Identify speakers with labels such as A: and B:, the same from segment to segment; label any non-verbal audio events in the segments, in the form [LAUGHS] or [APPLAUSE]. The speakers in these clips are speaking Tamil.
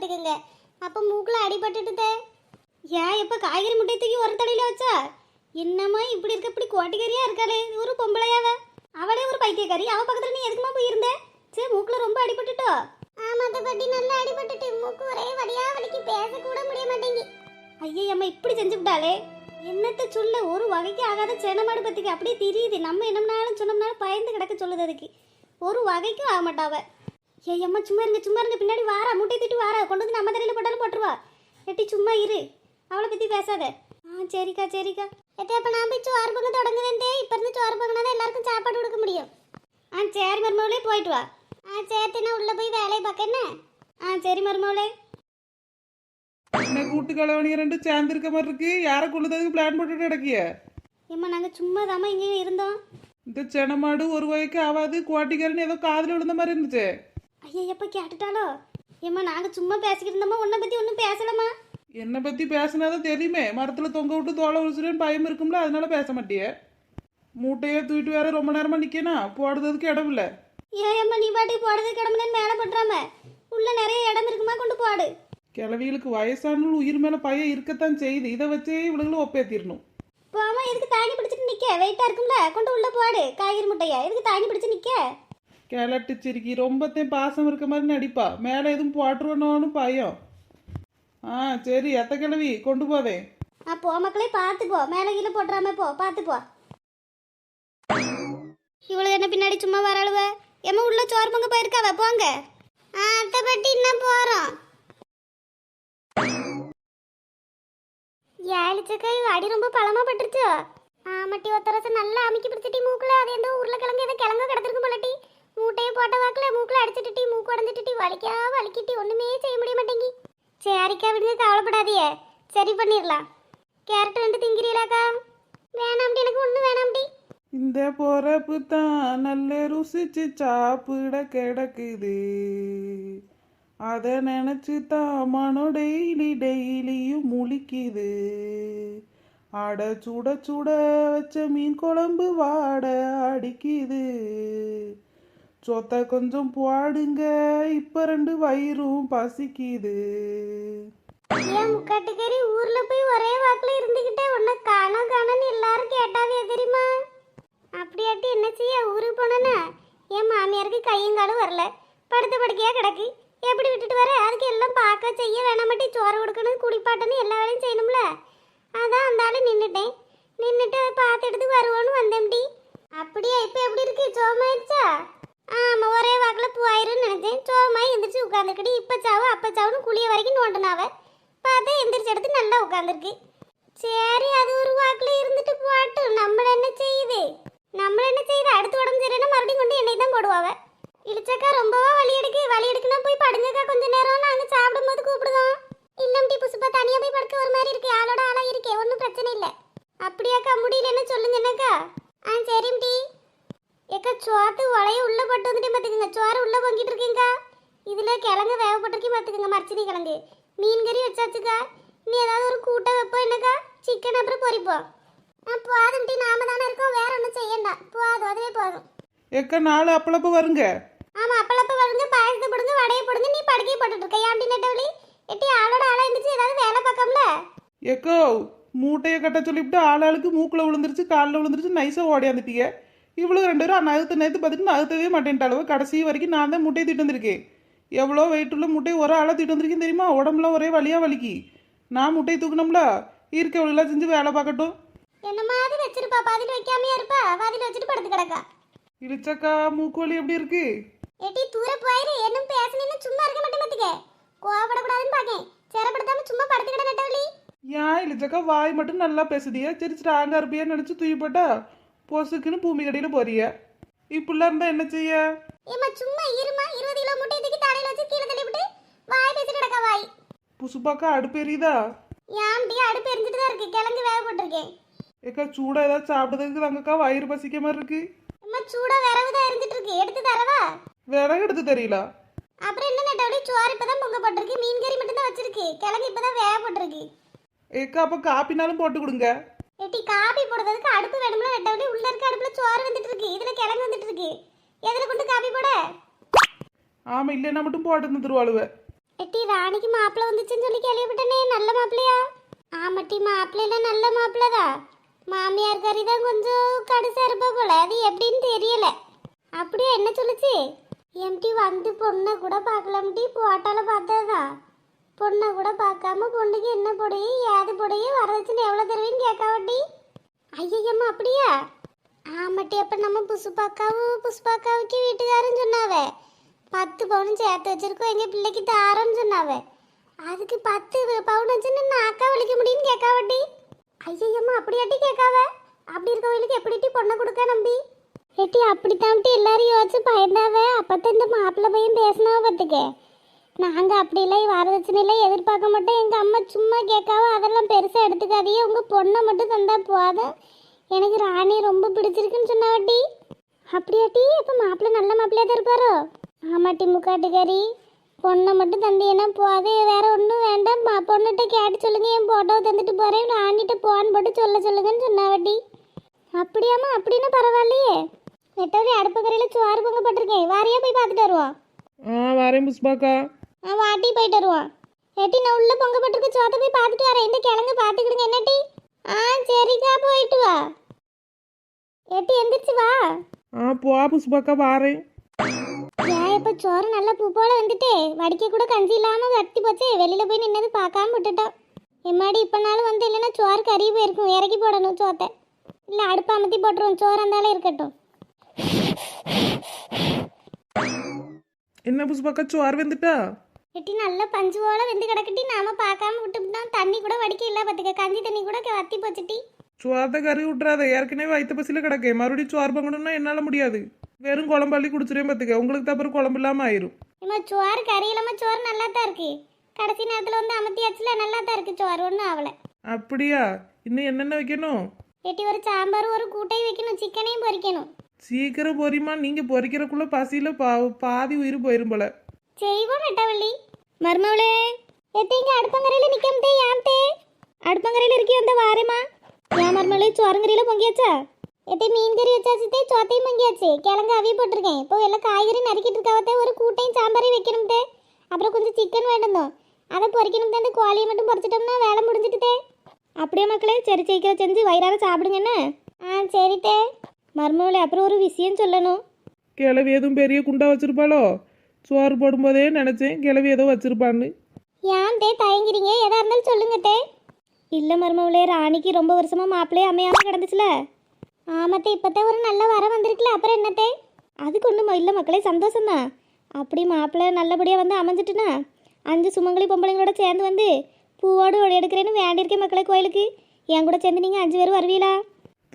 A: பாத்துக்கோங்க அப்ப மூக்குல அடிபட்டுட்டுதே. ஏன் எப்ப காய்கறி முட்டை தூக்கி ஒரு தலையில வச்சா? என்னம்மா இப்படி இருக்க? இப்படி கோட்டிக்காரியா இருக்காளே? ஒரு பொம்பளையாவ. அவளே ஒரு பைத்தியக்காரி. அவ பக்கத்துல நீ எதுக்குமா போயிருந்த? சே மூக்குல ரொம்ப அடிபட்டுட்டோ? ஆமா பட்டி நல்லா அடிபட்டுட்டு. மூக்கு ஒரே வலியா வலிக்கு. பேச கூட முடிய மாட்டேங்கி. ஐயே அம்மா இப்படி செஞ்சு விட்டாளே. என்னத்த சொல்ல? ஒரு வகைக்கு ஆகாத செனமாடு பத்திக்கு. அப்படியே தெரியுது. நம்ம என்னம்னாலும் சொன்னோம்னாலும் பயந்து கிடக்க சொல்லுது அதுக்கு. ஒரு வகைக்கும் ஆக மாட்டாவ ஏய் அம்மா சும்மா இருங்க சும்மா இருங்க பின்னாடி வாரா முட்டை திட்டு வாரா கொண்டு வந்து நம்ம தலையில போட்டாலும் போட்டுருவா. எட்டி சும்மா இரு. அவளை பத்தி பேசாத. ஆ சரிக்கா சரிக்கா. எட்டி அப்ப நான் போய் சோறு பங்கு தொடங்குதே இப்ப இருந்து சோறு பங்குனா தான் எல்லாருக்கும் சாப்பாடு கொடுக்க முடியும். ஆ சரி மருமகளே போயிட்டு வா. ஆ சேர்த்துனா உள்ள போய் வேலையை பார்க்க என்ன? ஆ சரி மருமகளே.
B: என்ன கூட்டு கலவணிய ரெண்டு சேர்ந்து இருக்க மாதிரி இருக்கு? யாரை கொள்ளுறதுக்கு பிளான் போட்டுட்டு கிடக்கிய?
A: ஏம்மா நாங்கள் சும்மா தாம்மா இங்கே இருந்தோம்.
B: இந்த செனமாடு ஒரு வகைக்கு ஆகாது குவாட்டிக்காரன்னு ஏதோ காதுல விழுந்த மாதிரி இருந்துச்சு.
A: ஐயா எப்போ கேட்டுட்டாலோ ஏம்மா நாங்கள் சும்மா பேசிக்கிட்டு இருந்தோம்மா உன்னை பற்றி ஒன்றும் பேசலம்மா.
B: என்னை பத்தி பேசினாதான் தெரியுமே? மரத்துல தொங்க விட்டு தோலை உரிச்சுன்னு பயம் இருக்கும்ல அதனால பேச மாட்டிய. மூட்டையை தூக்கிட்டு வேற ரொம்ப நேரமா நிக்கணும் போடுறதுக்கு இடம் இல்ல.
A: ஏம்மா நீ பாட்டி போடுறது கிடமுன்னு மேலே பட்டுறாம உள்ள நிறைய இடம் இருக்குமா? கொண்டு போடு.
B: கிழவிகளுக்கு வயசானவள் உயிர் மேல பயம் இருக்கத்தான் செய்யுது. இதை வச்சே இவளுங்களும் ஒப்பேத்திடணும்
A: போமா எதுக்கு தாங்கி பிடிச்சிட்டு நிற்க வெயிட்டாக இருக்கும்ல? கொண்டு உள்ள போடு. காய்கறி முட்டையா. எதுக்கு தாங்கி பிடிச்சு நிற்க
B: கிளட்டு சிரிக்கி ரொம்பத்தையும் பாசம் இருக்க மாதிரி நடிப்பா. மேலே எதுவும் போட்டுருவனோன்னு பயம். ஆ சரி எத்த கிழவி கொண்டு போதே
A: ஆ போ மக்களே பார்த்து போ. மேலே கீழே போட்டுறாம போ. பார்த்து போ. இவ்வளோ என்ன பின்னாடி சும்மா வராளுவ? ஏம்மா உள்ள சோறு பொங்க போயிருக்காவ? போங்க. ஆ அத்தை பட்டி இன்னும் போகிறோம் ஏழிச்சக்கை அடி ரொம்ப பழமா பட்டுருச்சோ? ஆமாட்டி ஒத்த நல்லா அமுக்கி பிடிச்சிட்டி மூக்குல அது எந்த உருளைக்கிழங்கு எதோ கிழங்கு கிடந்திருக்கும் போலட்டி. போட்ட வாக்குல மூக்குல அடிச்சிட்டுட்டி மூக்கு உடஞ்சிட்டுட்டி வலிக்கா வலிக்கிட்டி ஒன்றுமே செய்ய முடிய மாட்டேங்கி. சரிக்கா விடுங்க கவலைப்படாதியே சரி பண்ணிடலாம் கேரட் ரெண்டு திங்கிறீங்களாக்கா வேணாம்டி எனக்கு ஒன்றும் வேணாம்டி.
B: இந்த பொறப்பு தான் நல்ல ருசிச்சு சாப்பிட கிடக்குது. அதை நினச்சி தான் மனோ டெய்லி டெய்லியும் முழிக்குது. அட சுட சுட வச்ச மீன் குழம்பு வாட அடிக்குது. சொத்த கொஞ்சம் போடுங்க. இப்ப ரெண்டு வயிறும் பசிக்குது.
A: ஏன் முக்காட்டுக்கறி ஊர்ல போய் ஒரே வாக்குல இருந்துகிட்டே உன்னை காணோம் காணோன்னு எல்லாரும் கேட்டாவே தெரியுமா? அப்படியாட்டி என்ன செய்ய ஊருக்கு போனேன்னா என் மாமியாருக்கு கையும் காலும் வரல. படுத்த படுக்கையா கிடக்கு. எப்படி விட்டுட்டு வர? அதுக்கு எல்லாம் பார்க்க செய்ய வேணாமட்டி சோறு கொடுக்கணும் குடிப்பாட்டணும் எல்லா வேலையும் செய்யணும்ல. அதான் அந்த ஆள் நின்றுட்டேன் நின்றுட்டு பார்த்து எடுத்து வருவோன்னு வந்தேன்டி. அப்படியா இப்போ எப்படி இருக்கு? சோமாயிருச்சா ஆமாம் ஒரே வாக்கில் பூவாயிருன்னு நினச்சேன். சோமாய் எந்திரிச்சு உட்காந்துக்கிட்டு இப்போ சாவு அப்போ சாவுன்னு குளிய வரைக்கும் நோண்டினாவ. பார்த்தா எந்திரிச்சு எடுத்து நல்லா உட்காந்துருக்கு சரி அது ஒரு வாக்கில் இருந்துட்டு போட்டும் நம்மள என்ன செய்யுது? நம்மள என்ன செய்யுது? அடுத்து உடம்பு சரியில்லைன்னா மறுபடியும் கொண்டு என்னை தான் போடுவாவ. இழிச்சக்கா ரொம்பவா வலி எடுக்கு. வலி எடுக்குன்னா போய் படுங்கக்கா கொஞ்ச நேரம் நாங்கள் சாப்பிடும்போது கூப்பிடுதோம் இல்லம்டி புசுப்பா தனியாக போய் படுக்க ஒரு மாதிரி இருக்கு. ஆளோட ஆளாக இருக்கே. ஒன்றும் பிரச்சனை இல்லை. அப்படியாக்கா முடியலன்னு சொல்லுங்க என்னக்கா ஆ சரிம்டி ஏக்கா சோத்து உலைய உள்ள போட்டு வந்துட்டு பார்த்துக்குங்க சோறு உள்ள பொங்கிட்டு இருக்கீங்கக்கா இதுல கிழங்கு வேகப்பட்டிருக்கே பார்த்துக்குங்க மரச்சினி கிழங்கு. மீன் கறி வச்சாச்சுக்கா. நீ ஏதாவது ஒரு கூட்டை வைப்போம் என்னக்கா? சிக்கன் அப்புறம் பொரிப்போம் ஆ போதும் டி நாம தானே இருக்கோம். வேற ஒன்றும் செய்யண்டாம் போதும் அதுவே போதும்.
B: எக்க நாலு அப்பளப்ப வருங்க.
A: ஆமா அப்பளப்ப வருங்க பாயசத்தை போடுங்க வடையை போடுங்க. நீ படுக்கையை போட்டுட்டு இருக்க. ஏன் நெட்டவழி? எட்டி ஆளோட ஆளா இருந்துச்சு ஏதாவது வேலை பார்க்கம்ல?
B: எக்கோ மூட்டையை கட்ட சொல்லிவிட்டு ஆளாளுக்கு மூக்குல விழுந்துருச்சு காலில் விழுந்துருச்சு நைஸாக ஓடியாந்துட்டீங்க இவ்வளோ ரெண்டு பேரும் நகத்து நேற்று பார்த்துட்டு நகர்த்தவே மாட்டேன்ட்டாளவோ கடைசி வரைக்கும் நான் தான் முட்டையை தீட்டு வந்திருக்கேன். எவ்வளோ வெயிட் உள்ள முட்டையை ஒரு ஆளாக தீட்டு வந்திருக்கேன் தெரியுமா? உடம்புல ஒரே வலியாக வலிக்கு. நான் முட்டையை தூக்கணும்ல இருக்கவளெல்லாம் செஞ்சு வேலை பார்க்கட்டும்.
A: என்ன மாதிரி வச்சிருப்பா? பாதியில் வைக்காமையா இருப்பா? பாதியில் வச்சுட்டு படுத்து கிடக்கா.
B: இழிச்சக்கா மூக்கு வலி எப்படி இருக்கு?
A: எட்டி தூர போயிரு. என்னும் பேசணும்னு சும்மா இருக்க மாட்டேன் பாத்துக்க. கோவப்படக்கூடாதுன்னு பாக்கேன். சிறப்படுத்தாம சும்மா படுத்துக்கிட நெட்டவழி
B: ஏன் இழிச்சக்கா வாய் மட்டும் நல்லா பேசுதியா? சரி ஸ்ட்ராங்கா இருப்பியான்னு நினச்சி தூக்கி போட்டா? பொசுக்குன்னு பூமி கடியில் போறிய. இப்படிலாம் இருந்தா என்ன செய்ய?
A: ஏமா சும்மா இருமா. இருபது கிலோ முட்டை தூக்கி தலையில வச்சு கீழே தள்ளி விட்டு வாய் பேசிட்டு கிடக்கா வாய்.
B: புசுப்பாக்கா அடுப்பு எரியுதா?
A: ஏன்டி அடுப்பு எரிஞ்சிட்டு தான் இருக்கு. கிழங்கு வேக போட்டிருக்கேன்.
B: ஏக்கா சூடா ஏதாவது சாப்பிட்டதுக்கு தாங்கக்கா வயிறு பசிக்க மாதிரி இருக்கு.
A: அம்மா சூடா விரவு தான் எரிஞ்சிட்டு இருக்கு. எடுத்து தரவா?
B: விறகு எடுத்து தெரியல
A: அப்புறம் என்ன நெட்டவழி சோறு இப்பதான் பொங்க போட்டிருக்கு மீன் கறி மட்டும் தான் வச்சிருக்கு. கிழங்கு இப்பதான் வேக போட்டிருக்கு.
B: ஏக்கா அப்ப காப்பினாலும் போட்டு கொடுங்க.
A: ஏட்டி காபி போடுறதுக்கு அடுப்பு வேணும்ல நெட்டவழி உள்ள இருக்க அடுப்புல சோறு வந்துட்டு இருக்கு இதுல கிழங்கு வந்துட்டு இருக்கு எதுல கொண்டு காபி போட?
B: ஆமா இல்லைன்னா மட்டும் போட்டு தந்துருவாளுவ
A: எட்டி ராணிக்கு மாப்பிள்ளை வந்துச்சுன்னு சொல்லி கேள்விப்பட்டனே நல்ல மாப்பிள்ளையா? ஆமாட்டி மாப்பிள்ளைல நல்ல மாப்பிள்ளை தான் மாமியார் கறி தான் கொஞ்சம் கடுசா இருப்பா போல அது எப்படின்னு தெரியல. அப்படியே என்ன சொல்லுச்சு? எம்டி வந்து பொண்ணை கூட பார்க்கலாம்டி போட்டால பார்த்ததா? பொண்ணை கூட பார்க்காம பொண்ணுக்கு என்ன பொடையும் ஏது பொடையும் வரதட்சணை எவ்வளோ தருவீன்னு கேட்காவட்டி ஐயம்மா அப்படியா? ஆமாட்டி அப்போ நம்ம புசுப்பாக்காவும் புஷ்பாக்காவுக்கு வீட்டுக்காரன்னு சொன்னாவே. பத்து பவுன் சேர்த்து வச்சிருக்கோம் எங்கள் பிள்ளைக்கு தாரோன்னு சொன்னாவே. அதுக்கு பத்து பவுன் வச்சுன்னு நான் அக்கா வலிக்க முடியும்னு கேட்காவட்டி ஐயம்மா அப்படியாட்டி கேட்காவ? அப்படி இருக்க இருக்கவங்களுக்கு எப்படிட்டி பொண்ணை கொடுக்க நம்பி? ஏட்டி அப்படித்தான்ட்டு எல்லாரும் யோசிச்சு பயந்தாவ. தான் இந்த மாப்பிள்ளை பையன் பேசினாவ பார்த்துக்க. நாங்கள் அப்படிலாம் வரதட்சணையெல்லாம் எதிர்பார்க்க மாட்டோம். எங்கள் அம்மா சும்மா கேட்காவ அதெல்லாம் பெருசாக எடுத்துக்காதீங்க. உங்கள் பொண்ணை மட்டும் தந்தால் போதும் எனக்கு ராணி ரொம்ப பிடிச்சிருக்குன்னு சொன்னாவட்டி அப்படியாட்டி இப்போ மாப்பிள்ளை நல்ல மாப்பிள்ளையாக தான் இருப்பாரோ? ஆமாட்டி முக்காட்டுக்காரி. பொண்ணை மட்டும் தந்தீங்கன்னா போதே வேற ஒன்றும் வேண்டாம். மா பொண்ணுகிட்ட கேட்டு சொல்லுங்க. என் போட்டோ தந்துட்டு போறேன். ராணிகிட்ட போன் போட்டு சொல்ல சொல்லுங்கன்னு சொன்னாவட்டி அப்படியாம்மா அப்படின்னா பரவாயில்லையே. மெட்டோர் அடுப்பு கரையில் சோறு பொங்க போட்டிருக்கேன் வாரியா போய் பார்த்துட்டு வருவோம்.
B: ஆ வரேன் புஷ்பாக்கா.
A: ஆ வாட்டி போயிட்டு வருவோம் ஏட்டி நான் உள்ள பொங்க போட்டிருக்க சோத்தை போய் பார்த்துட்டு வரேன். இந்த கிழங்கு பார்த்துக்கிடுங்க. என்னட்டி? ஆ சரிக்கா போயிட்டு வா. ஏட்டி எந்திரிச்சு வா.
B: ஆ போ புஷ்பாக்கா வாரேன்.
A: ஏன் இப்ப சோறு நல்லா பூ போல வந்துட்டே. வடிக்க கூட கஞ்சி இல்லாம வத்தி போச்சே. வெளியில போய் நின்னது பார்க்காம விட்டுட்டோம் எம்மாடி இப்பனாலும் வந்து இல்லைன்னா சோறு கறி போயிருக்கும். இறக்கி போடணும் சோத்தை. இல்ல அடுப்பு அமர்த்தி போட்டுருவோம். சோறு இருந்தாலும் இருக்கட்டும்.
B: என்ன புஷ்பாக்கா சோறு வந்துட்டா?
A: வெட்டி நல்லா பஞ்சு போல வெந்து கிடக்கட்டி நாம பார்க்காம விட்டுவிட்டோம் தண்ணி கூட வடிக்க இல்ல பாத்துக்க கஞ்சி தண்ணி கூட வத்தி போச்சுட்டி.
B: சோத்தை கறி விட்றாத ஏற்கனவே வயிற்று பசியில் கிடக்கே. மறுபடியும் சோறு பங்கணும்னா என்னால் முடியாது. வெறும் குழம்பள்ளி குடிச்சிட்டே பார்த்துக்க. உங்களுக்கு தான் அப்புறம் குழம்பு இல்லாமல் ஆயிரும்.
A: இம்மா சோறு கறி இல்லாம சோறு நல்லா தான் இருக்கு. கடைசி நேரத்துல வந்து அமர்த்தியாச்சுல நல்லா தான் இருக்கு சோறு. ஒன்றும் ஆகல
B: அப்படியா? இன்னும் என்னென்ன வைக்கணும்?
A: வெட்டி ஒரு சாம்பார் ஒரு கூட்டையும் வைக்கணும். சிக்கனையும் பொரிக்கணும்
B: சீக்கிரம் பொரியுமா நீங்கள் பொரிக்கிறக்குள்ள பசியில் பா பாதி உயிர் போயிரும் போல.
A: செய்வோம் நெட்டவள்ளி மருமவளே எத்தீங்க அடுப்பங்கரையில நிக்கம்தே யாம்தே அடுப்பங்கரையில இருக்கி அந்த வாரேமா ஏன் மருமவளே சோரங்கரையில பொங்கியாச்சா எத்தே மீன் கறி வச்சாச்சுதே சோத்தையும் பொங்கியாச்சு கிழங்கு அவிய போட்டிருக்கேன் இப்போ எல்லாம் காய்கறி நறுக்கிட்டு இருக்காவத்தே ஒரு கூட்டையும் சாம்பாரையும் வைக்கணும்தே அப்புறம் கொஞ்சம் சிக்கன் வேணும் அதை பொரிக்கணும் அந்த கோழியை மட்டும் பொரிச்சிட்டோம்னா வேலை முடிஞ்சிட்டுதே அப்படியே மக்களே சரி சீக்கிரம் செஞ்சு வயிறார சாப்பிடுங்க ஆ சரித்தே மருமவளே அப்புறம் ஒரு விஷயம் சொல்லணும்
B: கிளவி எதுவும் பெரிய குண்டா வச்சிருப்பாளோ சோறு போடும்போதே நினச்சேன் கிளவி ஏதோ வச்சிருப்பான்னு.
A: ஏன் தே தயங்குறீங்க? எதா இருந்தாலும் சொல்லுங்க தே இல்லை மருமவளே ராணிக்கு ரொம்ப வருஷமா மாப்பிள்ளையே அமையாம கிடந்துச்சுல. ஆமாத்தே இப்போத்தே ஒரு நல்ல வரம் வந்திருக்குல அப்புறம் என்னத்தே? அதுக்கு ஒன்றும் இல்லை மக்களே சந்தோஷம்தான். அப்படி மாப்பிள்ளை நல்லபடியாக வந்து அமைஞ்சிட்டுனா அஞ்சு சுமங்கலி பொம்பளைங்களோட சேர்ந்து வந்து பூவோடு ஒளி எடுக்கிறேன்னு வேண்டியிருக்கேன் மக்களே கோயிலுக்கு. என் கூட சேர்ந்து நீங்கள் அஞ்சு பேரும் வருவீங்களா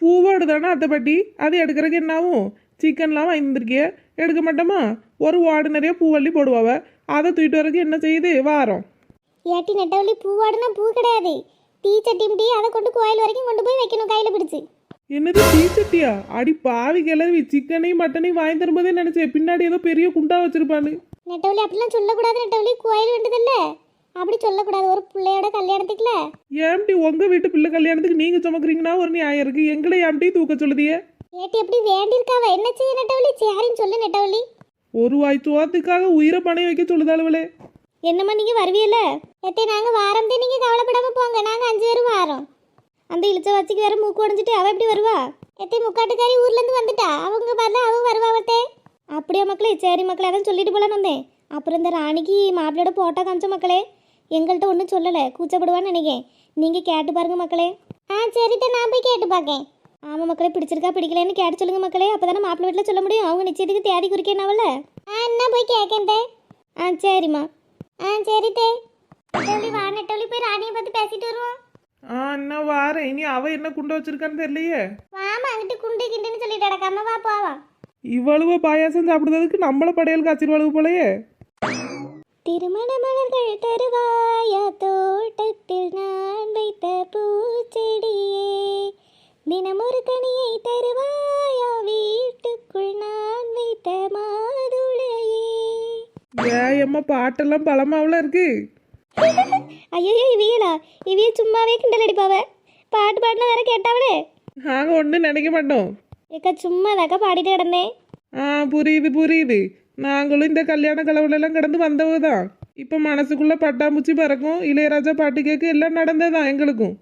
B: பூவோடு தானே அத்தை பாட்டி அது எடுக்கிறதுக்கு என்னாகும் சிக்கன்லாம் வாங்கியிருக்கிய எடுக்க மாட்டோமா? ஒரு வார்டு நிறைய பூவள்ளி போடுவாவ. அதை தூக்கிட்டு வரதுக்கு என்ன செய்யுது? வாரம்.
A: ஏட்டி நெட்டவள்ளி பூவாடுனா பூ கிடையாது. டீ சட்டியும் டீ அதை கொண்டு கோயில் வரைக்கும் கொண்டு போய் வைக்கணும் கையில் பிடிச்சி.
B: என்னது தீச்சட்டியா அடி பாவி கிளவி சிக்கனையும் மட்டனையும் வாங்கி தரும்போதே நினைச்சேன். பின்னாடி ஏதோ பெரிய குண்டா வச்சிருப்பான்னு.
A: நெட்டவழி அப்படிலாம் சொல்லக்கூடாது நெட்டவழி கோயில் வேண்டதில்ல. அப்படி சொல்லக்கூடாது. ஒரு பிள்ளையோட கல்யாணத்துக்குல.
B: ஏம்டி உங்க வீட்டு பிள்ளை கல்யாணத்துக்கு நீங்க சுமக்குறீங்கன்னா ஒரு நியாயம் இருக்கு. எங்களை ஏம்டி தூக்க சொல்லுதியே?
A: ஏட்டி அப்படி வேண்டியிருக்காவ. என்ன செய்ய நெட்டவழி சரின்னு சொல்லு நெட்டவழி
B: ஒரு வாய் உயிரை பணைய வைக்க சொல்லுதாளுவளே.
A: என்னம்மா நீங்கள் வருவீல்ல? எத்தே நாங்க வாரம்தே நீங்க கவலைப்படாம போங்க. நாங்க அஞ்சு பேரும் வாரோம். அந்த இழுச்ச வச்சுக்கு வேற மூக்கு உடஞ்சிட்டு அவ எப்படி வருவா? எத்தே முக்காட்டுக்காரி ஊர்ல இருந்து வந்துட்டா. அவங்க வரல அவ வருவாவத்தே அப்படியே மக்களே? சரி மக்களே அதான் சொல்லிட்டு போலான்னு வந்தேன். அப்புறம் இந்த ராணிக்கு மாப்பிளோட போட்டா காமிச்ச மக்களே எங்கள்கிட்ட ஒன்றும் சொல்லலை. கூச்சப்படுவான்னு நினைக்கேன். நீங்கள் கேட்டு பாருங்க மக்களே. ஆ சரித்த நான் போய் கேட்டு பார்க்கேன் ஆமாம் மக்களே பிடிச்சிருக்கா பிடிக்கலன்னு கேட்டு சொல்லுங்க மக்களே. அப்போ தானே மாப்பிள்ளை வீட்டில் சொல்ல முடியும். அவங்க நிச்சயத்துக்கு தேடி குறிக்கேனாவல்ல ஆ என்ன போய் கேட்கேன் தே. ஆ சரிம்மா. ஆ சரி தே. நெட்டவழி வா நெட்டவழி போய் ராணியை பார்த்து பேசிட்டு வருவோம்.
B: ஆ என்ன வாரேன் இனி அவ என்ன குண்டா வச்சிருக்கான்னு தெரியலையே?
A: வாமா அங்கிட்டு குண்டு கிண்டுன்னு சொல்லிட்டு கிடக்காம வா போவா
B: இவ்வளவு பாயாசம் சாப்பிடுறதுக்கு நம்மள படையல் காய்ச்சிருவாளவு போலயே.
A: திருமண மலர்கள் தருவாயா? தோட்டத்தில் நான் வைத்த பூச்செடியே. தினமொரு கனியை தருவாயா? வீட்டுக்குள் நான் வைத்த மாதுளையே.
B: ஏன் அம்மா பாட்டெல்லாம் பலமாவில் இருக்கு. [LAUGHS]
A: ஐயோ இவியலா? இவிய சும்மாவே கிண்டல் அடிப்பாவ? பாட்டு பாடின வேற கேட்டாவளே.
B: நாங்கள் ஒன்றும் நினைக்க மாட்டோம்.
A: ஏக்கா சும்மா தாக்கா பாடிட்டு கிடந்தேன்.
B: ஆ புரியுது புரியுது. நாங்களும் இந்த கல்யாண கலவுலெல்லாம் கடந்து வந்தவங்க தான் இப்போ மனசுக்குள்ள பட்டாம்பூச்சி பறக்கும் இளையராஜா பாட்டு கேட்க எல்லாம் நடந்ததுதான் எங்களுக்கும்.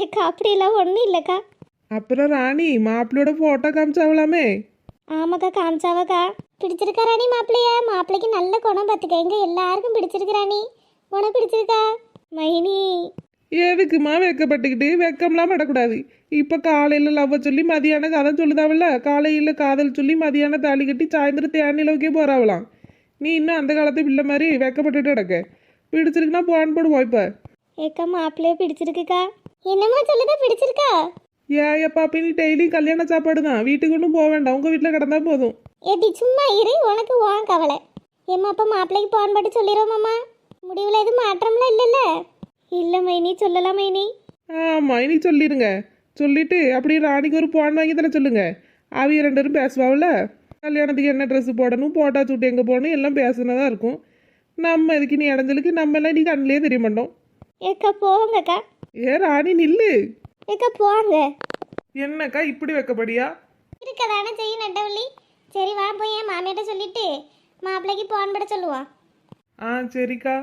A: ஏக்கா அப்படிலாம் ஒன்றும் இல்லைக்கா.
B: அப்புறம் ராணி மாப்பிள்ளையோட ஃபோட்டோ காமிச்சாவலாமே?
A: ஆமாக்கா காமிச்சாவக்கா. பிடிச்சிருக்கா ராணி மாப்பிள்ளைய? மாப்பிள்ளைக்கு நல்ல குணம் பார்த்துக்க. எங்க எல்லாருக்கும் பிடிச்சிருக்கு ராணி. உனக்கு பிடிச்சிருக்கா? மைனி.
B: எதுக்குமா வெக்கப்பட்டுக்கிட்டு? வெக்கம்லாம் படக்கூடாது இப்போ காலையில் லவ்வை சொல்லி மதியானம் கதை சொல்லுதாவல்ல? காலையில் காதல் சொல்லி மதியானம் தாலி கட்டி சாயந்தரம் தேனிலவுக்கே போறாவலாம் நீ இன்னும் அந்த காலத்து பிள்ளை மாதிரி வெக்கப்பட்டுட்டு கிடக்க. பிடிச்சிருக்குன்னா போன் போடுவோம் இப்போ.
A: ஏக்கா மாப்பிள்ளைய பிடிச்சிருக்குக்கா. என்னம்மா சொல்லுதா பிடிச்சிருக்கா?
B: ஏன் எப்பா அப்ப நீ டெய்லி கல்யாண சாப்பாடு தான். வீட்டுக்கு ஒன்றும் போக வேண்டாம். உங்கள் வீட்டில் கிடந்தா போதும்.
A: ஏடி சும்மா இரு. உனக்கு உன் கவலை. ஏம்மா அப்போ மாப்பிள்ளைக்கு போன் போட்டு சொல்லிடுவோமாம்மா முடிவில் எதுவும் மாற்றம்லாம் இல்லைல்ல? இல்லை மைனி. சொல்லலாம் மைனி.
B: ஆமாம் இனி சொல்லிடுங்க சொல்லிட்டு அப்படியே ராணிக்கு ஒரு போன் வாங்கி தர சொல்லுங்க. அவிய ரெண்டு பேரும் பேசுவாவில்ல கல்யாணத்துக்கு என்ன ட்ரெஸ் போடணும் போட்டா சூட்டு எங்கே போகணும் எல்லாம் பேசுனதா இருக்கும். நம்ம எதுக்கு நீ இடைஞ்சலுக்கு? நம்ம எல்லாம் நீ கண்ணிலே தெரிய மாட்டோம்.
A: ஏக்கா போங்கக்கா.
B: ஏ ராணி நில்லு.
A: ஏக்கா போங்க
B: என்னக்கா இப்படி வைக்கப்படியா
A: இருக்கதானே செய்யும் நட்டவள்ளி? சரி வா போய் என் மாமியாட்ட சொல்லிட்டு மாப்பிள்ளைக்கு போன் போட சொல்லுவான்
B: ஆ சரிக்கா.